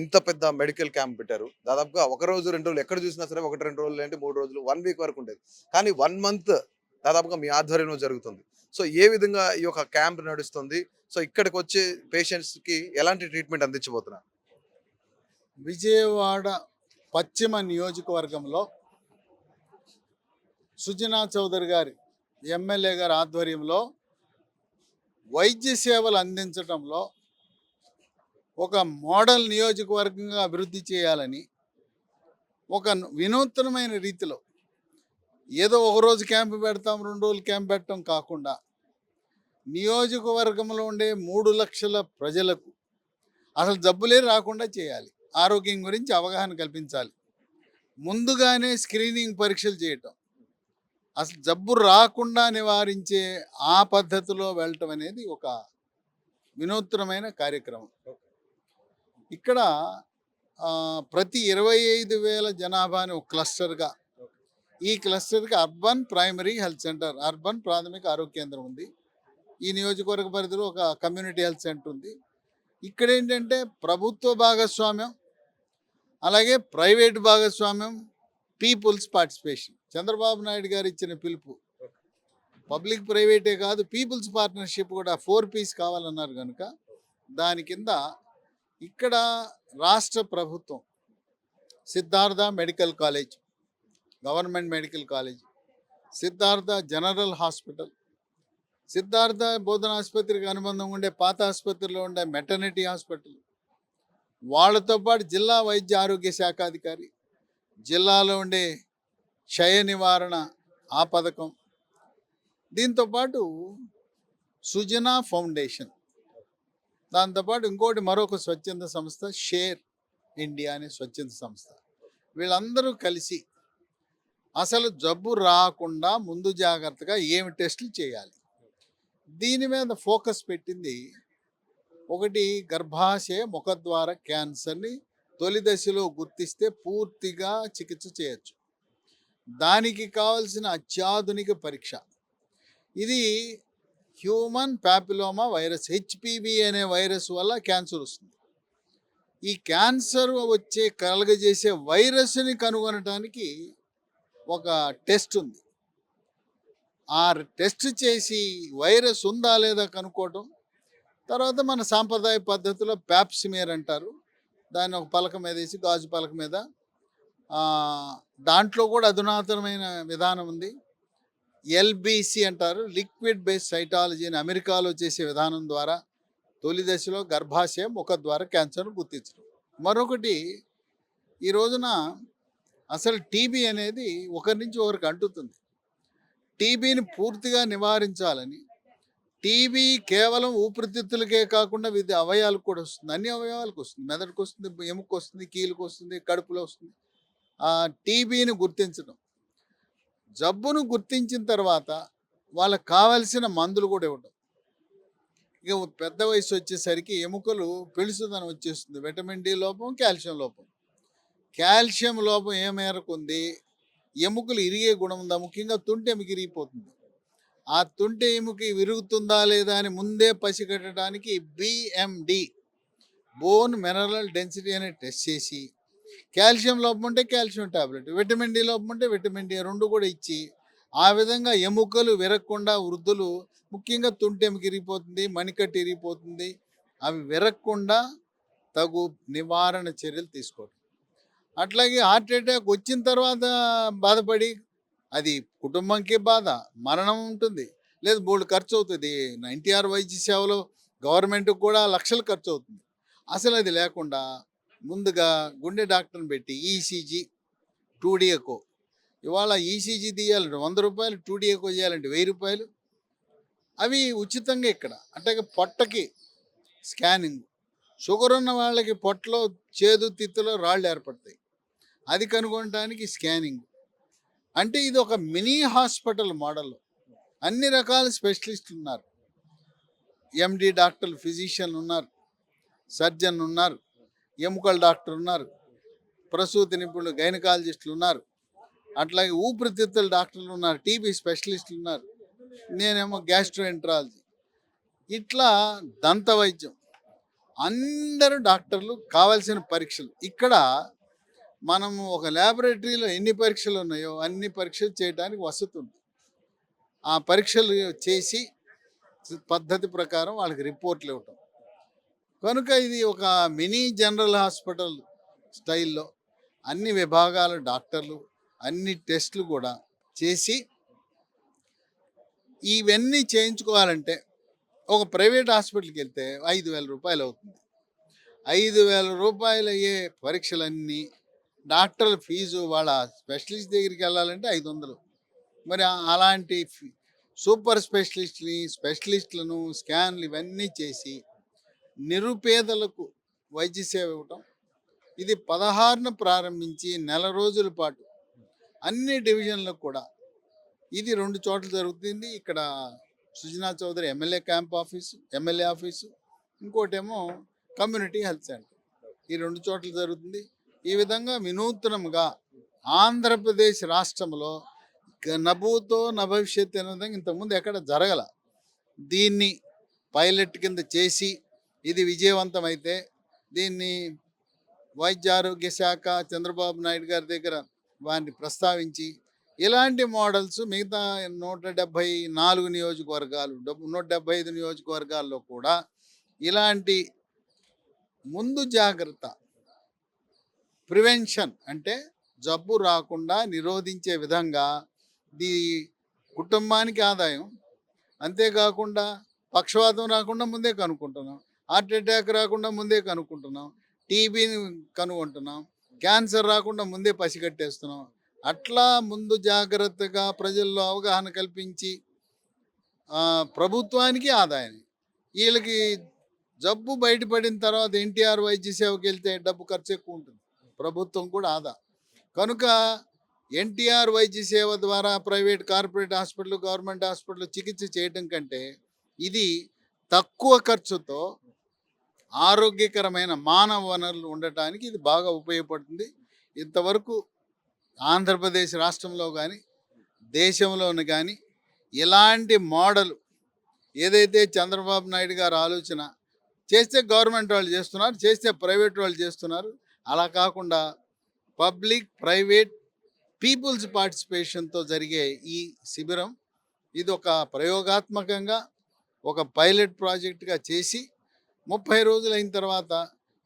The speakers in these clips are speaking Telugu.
ఇంత పెద్ద మెడికల్ క్యాంప్ పెట్టారు. దాదాపుగా ఒక రోజు రెండు రోజులు ఎక్కడ చూసినా సరే ఒకటి రెండు రోజులు అంటే మూడు రోజులు వన్ వీక్ వరకు ఉండేది. కానీ వన్ మంత్ దాదాపుగా మీ ఆధ్వర్యంలో జరుగుతుంది. సో ఏ విధంగా ఈ యొక్క క్యాంప్ నడుస్తుంది? సో ఇక్కడికి వచ్చే పేషెంట్స్కి ఎలాంటి ట్రీట్మెంట్ అందించబోతున్నారు? విజయవాడ పశ్చిమ నియోజకవర్గంలో సుజనా చౌదరి గారి ఎమ్మెల్యే గారి ఆధ్వర్యంలో వైద్య సేవలు అందించడంలో ఒక మోడల్ నియోజకవర్గంగా అభివృద్ధి చేయాలని ఒక వినూత్నమైన రీతిలో ఏదో ఒక రోజు క్యాంపు పెడతాం రెండు రోజులు క్యాంప్ పెట్టడం కాకుండా నియోజకవర్గంలో ఉండే మూడు లక్షల ప్రజలకు అసలు జబ్బులే రాకుండా చేయాలి. ఆరోగ్యం గురించి అవగాహన కల్పించాలి. ముందుగానే స్క్రీనింగ్ పరీక్షలు చేయటం. అసలు జబ్బు రాకుండా నివారించే ఆ పద్ధతిలో వెళ్ళటం అనేది ఒక వినూత్నమైన కార్యక్రమం. ఇక్కడ ప్రతి ఇరవై ఐదు వేల జనాభాని ఒక క్లస్టర్గా ఈ క్లస్టర్కి urban primary health centre urban ప్రాథమిక ఆరోగ్య కేంద్రం ఉంది. ఈ నియోజకవర్గ పరిధిలో ఒక కమ్యూనిటీ హెల్త్ సెంటర్ ఉంది. ఇక్కడ ఏంటంటే ప్రభుత్వ భాగస్వామ్యం అలాగే ప్రైవేట్ భాగస్వామ్యం పీపుల్స్ పార్టిసిపేషన్. చంద్రబాబు నాయుడు గారు ఇచ్చిన పిలుపు. పబ్లిక్ ప్రైవేటే కాదు పీపుల్స్ పార్ట్నర్షిప్ కూడా ఫోర్ పీస్ కావాలన్నారు కనుక దాని కింద ఇక్కడ రాష్ట్ర ప్రభుత్వం Siddhartha medical college government medical college Siddhartha general hospital Siddhartha బోధన ఆసుపత్రికి అనుబంధం ఉండే పాత ఆసుపత్రిలో ఉండే మెటర్నిటీ హాస్పిటల్ వాళ్ళతో పాటు జిల్లా వైద్య ఆరోగ్య శాఖాధికారి జిల్లాలో ఉండే క్షయ నివారణ ఆ పథకం. దీంతో పాటు సుజనా ఫౌండేషన్ దాంతోపాటు ఇంకోటి మరొక స్వచ్ఛంద సంస్థ షేర్ ఇండియా అనే స్వచ్ఛంద సంస్థ. వీళ్ళందరూ కలిసి అసలు జబ్బు రాకుండా ముందు జాగ్రత్తగా ఏమి టెస్టులు చేయాలి? దీని మీద ఫోకస్ పెట్టింది ఒకటి గర్భాశయ ముఖద్వార క్యాన్సర్ని తొలి దశలో గుర్తిస్తే పూర్తిగా చికిత్స చేయొచ్చు. దానికి కావలసిన అత్యాధునిక పరీక్ష. ఇది హ్యూమన్ ప్యాపిలోమా వైరస్ హెచ్పివి అనే వైరస్ వల్ల క్యాన్సర్ వస్తుంది. ఈ క్యాన్సర్ వచ్చే కలగజేసే వైరస్ని కనుగొనటానికి ఒక టెస్ట్ ఉంది. ఆ టెస్ట్ చేసి వైరస్ ఉందా లేదా కనుక్కోవటం తర్వాత మన సాంప్రదాయ పద్ధతిలో ప్యాప్సిమేర్ అంటారు. దాన్ని ఒక పలక మీద వేసి గాజు పలక మీద దాంట్లో కూడా అధునాతనమైన విధానం ఉంది. ఎల్బిసి అంటారు. లిక్విడ్ బేస్ సైటాలజీని అమెరికాలో చేసే విధానం ద్వారా తొలి దశలో గర్భాశయం ముఖ ద్వారా క్యాన్సర్ను గుర్తించడం. మరొకటి ఈ రోజున అసలు టీబీ అనేది ఒకరి నుంచి ఒకరికి అంటుతుంది. టీబీని పూర్తిగా నివారించాలని టీబీ కేవలం ఊపిరితిత్తులకే కాకుండా వివిధ అవయాలకు కూడా వస్తుంది. అన్ని అవయవాలకు వస్తుంది. మెదడుకు వస్తుంది ఎముకు వస్తుంది కీలుకు వస్తుంది కడుపులో వస్తుంది. ఆ టీబీని గుర్తించడం. జబ్బును గుర్తించిన తర్వాత వాళ్ళకి కావలసిన మందులు కూడా ఇవ్వడం ఇక పెద్ద వయసు వచ్చేసరికి ఎముకలు పెళుసుదనం వచ్చేస్తుంది. విటమిన్ డి లోపం కాల్షియం లోపం. కాల్షియం లోపం ఏ మేరకు ఉంది? ఎముకలు ఇరిగే గుణం ఉందా? ముఖ్యంగా తుంటి ఎముక ఇరిగిపోతుంది. ఆ తుంటి ఎముక విరుగుతుందా లేదా అని ముందే పసిగట్టడానికి బిఎండి బోన్ మినరల్ డెన్సిటీ అనే టెస్ట్ చేసి కాల్షియం లోపం ఉంటే కాల్షియం టాబ్లెట్ విటమిన్ డి లోపం ఉంటే విటమిన్ డి రెండు కూడా ఇచ్చి ఆ విధంగా ఎముకలు విరగకుండా వృద్ధులు ముఖ్యంగా తుంటి ఇరిగిపోతుంది మణికట్టు ఇరిగిపోతుంది. అవి విరగకుండా తగు నివారణ చర్యలు తీసుకోవడం అట్లాగే హార్ట్ అటాక్ వచ్చిన తర్వాత బాధపడి అది కుటుంబంకి బాధ మరణం ఉంటుంది. లేదు బోల్డ్ ఖర్చు అవుతుంది. ఎన్టీఆర్ వైద్య సేవలో గవర్నమెంట్కి కూడా లక్షలు ఖర్చు అవుతుంది. అసలు అది లేకుండా ముందుగా గుండె డాక్టర్ని పెట్టి ఈసీజీ టూడిఎకో ఇవాళ ఈసీజీ తీయాలంటే వంద రూపాయలు టూడిఎకో చేయాలంటే వెయ్యి రూపాయలు. అవి ఉచితంగా ఇక్కడ. అంటే పొట్టకి స్కానింగ్. షుగర్ ఉన్న వాళ్ళకి పొట్టలో చేదు తిత్తులో రాళ్ళు ఏర్పడతాయి. అది కనుగొనడానికి స్కానింగ్. అంటే ఇది ఒక మినీ హాస్పిటల్ మోడల్. అన్ని రకాల స్పెషలిస్టులు ఉన్నారు. ఎండి డాక్టర్లు ఫిజిషియన్ ఉన్నారు. సర్జన్ ఉన్నారు. ఎముకల డాక్టర్ ఉన్నారు ప్రసూతి నిపుణులు గైనకాలజిస్టులు ఉన్నారు అట్లాగే ఊపిరితిత్తుల డాక్టర్లు ఉన్నారు టీబీ స్పెషలిస్టులు ఉన్నారు నేనేమో గ్యాస్ట్రోఎంట్రాలజీ. ఇట్లా దంత వైద్యం. అందరూ డాక్టర్లు కావాల్సిన పరీక్షలు. ఇక్కడ మనము ఒక ల్యాబొరేటరీలో ఎన్ని పరీక్షలు ఉన్నాయో అన్ని పరీక్షలు చేయడానికి వసతి ఉంది. ఆ పరీక్షలు చేసి పద్ధతి ప్రకారం వాళ్ళకి రిపోర్ట్లు ఇవ్వటం. కనుక ఇది ఒక మినీ జనరల్ హాస్పిటల్ స్టైల్లో అన్ని విభాగాల డాక్టర్లు అన్ని టెస్టులు కూడా చేసి ఇవన్నీ చేయించుకోవాలంటే ఒక ప్రైవేట్ హాస్పిటల్కి వెళ్తే ఐదు వేల రూపాయలు అవుతుంది. ఐదు వేల రూపాయలు అయ్యే పరీక్షలన్నీ డాక్టర్ల ఫీజు వాళ్ళ స్పెషలిస్ట్ దగ్గరికి వెళ్ళాలంటే ఐదు వందలు. మరి అలాంటి ఫీ- సూపర్ స్పెషలిస్ట్ని స్పెషలిస్ట్లను స్కాన్లు ఇవన్నీ చేసి నిరుపేదలకు వైద్య సేవ ఇవ్వటం. ఇది పదహారును ప్రారంభించి నెల రోజుల పాటు అన్ని డివిజన్లకు కూడా ఇది రెండు చోట్ల జరుగుతుంది. ఇక్కడ Sujana Chowdary MLA camp office MLA office ఇంకోటేమో కమ్యూనిటీ హెల్త్ సెంటర్. ఈ రెండు చోట్ల జరుగుతుంది. ఈ విధంగా వినూత్నంగా ఆంధ్రప్రదేశ్ రాష్ట్రంలో నభూతో నభవిష్యత్ అనే విధంగా ఇంతకుముందు ఎక్కడ జరగల. దీన్ని పైలట్ కింద చేసి ఇది విజయవంతమైతే దీన్ని వైద్య ఆరోగ్య శాఖ చంద్రబాబు నాయుడు గారి దగ్గర వారిని ప్రస్తావించి ఇలాంటి మోడల్స్ మిగతా నూట డెబ్భై నాలుగు నియోజకవర్గాలు నూట డెబ్భై ఐదు నియోజకవర్గాల్లో కూడా ఇలాంటి ముందు జాగ్రత్త ప్రివెన్షన్ అంటే జబ్బు రాకుండా నిరోధించే విధంగా ఈ కుటుంబానికి ఆదాయం. అంతేకాకుండా పక్షవాతం రాకుండా ముందే కనుక్కుంటున్నాం. హార్ట్ అటాక్ రాకుండా ముందే కనుక్కుంటున్నాం. టీబీని కనుగొంటున్నాం. క్యాన్సర్ రాకుండా ముందే పసిగట్టేస్తున్నాం. అట్లా ముందు జాగ్రత్తగా ప్రజల్లో అవగాహన కల్పించి ప్రభుత్వానికి ఆదాయం. వీళ్ళకి జబ్బు బయటపడిన తర్వాత ఎన్టీఆర్ వైద్య సేవకి వెళ్తే డబ్బు ఖర్చు ఎక్కువ ఉంటుంది. ప్రభుత్వం కూడా ఆదా. కనుక ఎన్టీఆర్ వైద్య సేవ ద్వారా private corporate hospital government hospital చికిత్స చేయడం కంటే ఇది తక్కువ ఖర్చుతో ఆరోగ్యకరమైన మానవ వనరులు ఉండటానికి ఇది బాగా ఉపయోగపడుతుంది. ఇంతవరకు ఆంధ్రప్రదేశ్ రాష్ట్రంలో కానీ దేశంలోని కానీ ఇలాంటి మోడల్ ఏదైతే చంద్రబాబు నాయుడు గారు ఆలోచన చేస్తే గవర్నమెంట్ వాళ్ళు చేస్తున్నారు చేస్తే ప్రైవేట్ వాళ్ళు చేస్తున్నారు. అలా కాకుండా పబ్లిక్ ప్రైవేట్ పీపుల్స్ పార్టిసిపేషన్తో జరిగే ఈ శిబిరం ఇది ఒక ప్రయోగాత్మకంగా ఒక పైలట్ ప్రాజెక్ట్గా చేసి ముప్పై రోజులైన తర్వాత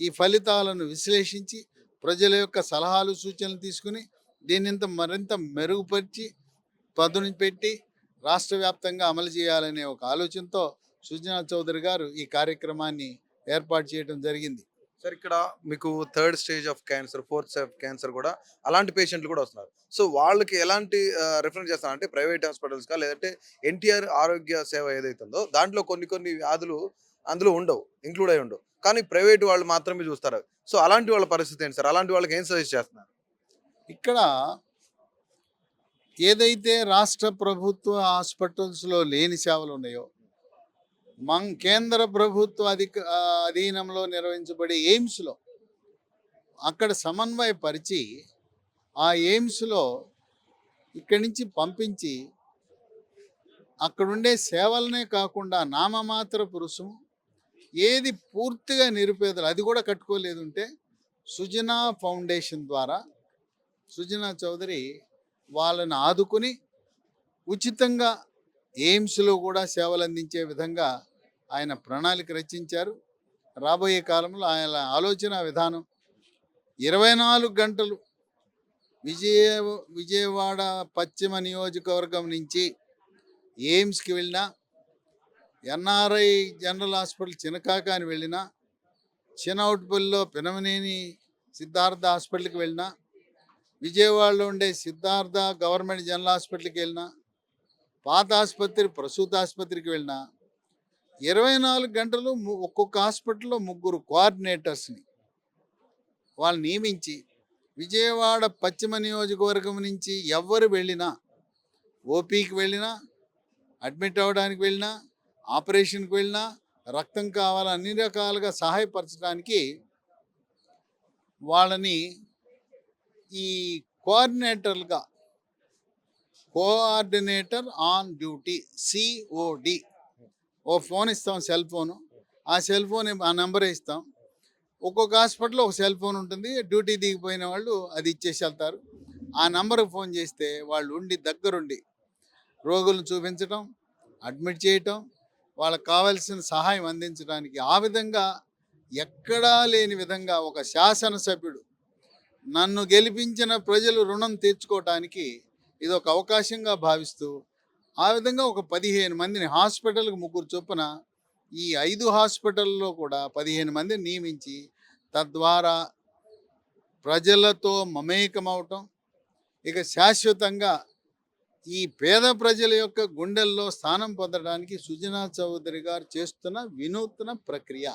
ఈ ఫలితాలను విశ్లేషించి ప్రజల యొక్క సలహాలు సూచనలు తీసుకుని దీనింత మరింత మెరుగుపరిచి పదును పెట్టి రాష్ట్ర వ్యాప్తంగా అమలు చేయాలనే ఒక ఆలోచనతో సుజనా చౌదరి గారు ఈ కార్యక్రమాన్ని ఏర్పాటు చేయడం జరిగింది. సార్ ఇక్కడ మీకు third stage of cancer fourth stage cancer కూడా అలాంటి పేషెంట్లు కూడా వస్తున్నారు. సో వాళ్ళకి ఎలాంటి రిఫరెన్స్ చేస్తారంటే ప్రైవేట్ హాస్పిటల్స్గా లేదంటే ఎన్టీఆర్ ఆరోగ్య సేవ ఏదైతే ఉందో దాంట్లో కొన్ని కొన్ని వ్యాధులు అందులో ఉండవు ఇంక్లూడ్ అయి ఉండవు. కానీ ప్రైవేట్ వాళ్ళు మాత్రమే చూస్తారు. సో అలాంటి వాళ్ళ పరిస్థితి ఏంటి సార్? అలాంటి వాళ్ళకి ఏం సజెస్ట్ చేస్తున్నారు? ఇక్కడ ఏదైతే రాష్ట్ర ప్రభుత్వ హాస్పిటల్స్లో లేని సేవలు ఉన్నాయో మన కేంద్ర ప్రభుత్వ అధిక అధీనంలో నిర్వహించబడే ఎయిమ్స్లో అక్కడ సమన్వయపరిచి ఆ ఎయిమ్స్లో ఇక్కడి నుంచి పంపించి అక్కడుండే సేవలనే కాకుండా నామమాత్ర రుసుము ఏది పూర్తిగా నిరుపేదలు అది కూడా కట్టుకోలేదు ఉంటే సుజనా ఫౌండేషన్ ద్వారా సుజనా చౌదరి వాళ్ళని ఆదుకుని ఉచితంగా ఎయిమ్స్లో కూడా సేవలు అందించే విధంగా ఆయన ప్రణాళిక రచించారు. రాబోయే కాలంలో ఆయన ఆలోచన విధానం ఇరవై నాలుగు గంటలు విజయ విజయవాడ పశ్చిమ నియోజకవర్గం నుంచి ఎయిమ్స్కి వెళ్ళినా ఎన్ఆర్ఐ జనరల్ హాస్పిటల్ చినకాకాని వెళ్ళినా చినౌట్పల్లిలో పినమనేని సిద్ధార్థ హాస్పిటల్కి వెళ్ళినా విజయవాడలో ఉండే సిద్ధార్థ గవర్నమెంట్ జనరల్ హాస్పిటల్కి వెళ్ళినా పాత ఆసుపత్రి ప్రసూత ఆసుపత్రికి వెళ్ళినా ఇరవై నాలుగు గంటలు ఒక్కొక్క హాస్పిటల్లో ముగ్గురు కోఆర్డినేటర్స్ని వాళ్ళు నియమించి విజయవాడ పశ్చిమ నియోజకవర్గం నుంచి ఎవరు వెళ్ళినా ఓపీకి వెళ్ళినా అడ్మిట్ అవ్వడానికి వెళ్ళినా ఆపరేషన్కి వెళ్ళినా రక్తం కావాలా అన్ని రకాలుగా సహాయపరచడానికి వాళ్ళని ఈ కోఆర్డినేటర్లుగా coordinator on duty C O phone ఇస్తాం సెల్ ఫోను. ఆ సెల్ ఫోన్ ఆ నెంబర్ ఇస్తాం. ఒక్కొక్క హాస్పిటల్లో ఒక సెల్ ఫోన్ ఉంటుంది. డ్యూటీ దిగిపోయిన వాళ్ళు అది ఇచ్చేసి వెళ్తారు. ఆ నెంబర్కి ఫోన్ చేస్తే వాళ్ళు ఉండి దగ్గరుండి రోగులను చూపించడం అడ్మిట్ చేయటం వాళ్ళకి కావాల్సిన సహాయం అందించడానికి ఆ విధంగా ఎక్కడా లేని విధంగా ఒక శాసనసభ్యుడు నన్ను గెలిపించిన ప్రజలు రుణం తీర్చుకోవటానికి ఇది ఒక అవకాశంగా భావిస్తూ ఆ విధంగా ఒక పదిహేను మందిని హాస్పిటల్కి ముగ్గురు చొప్పున ఈ ఐదు హాస్పిటల్లో కూడా పదిహేను మందిని నియమించి తద్వారా ప్రజలతో మమేకమవటం ఇక శాశ్వతంగా ఈ పేద ప్రజల యొక్క గుండెల్లో స్థానం పొందడానికి సుజనా చౌదరి గారు చేస్తున్న వినూత్న ప్రక్రియ.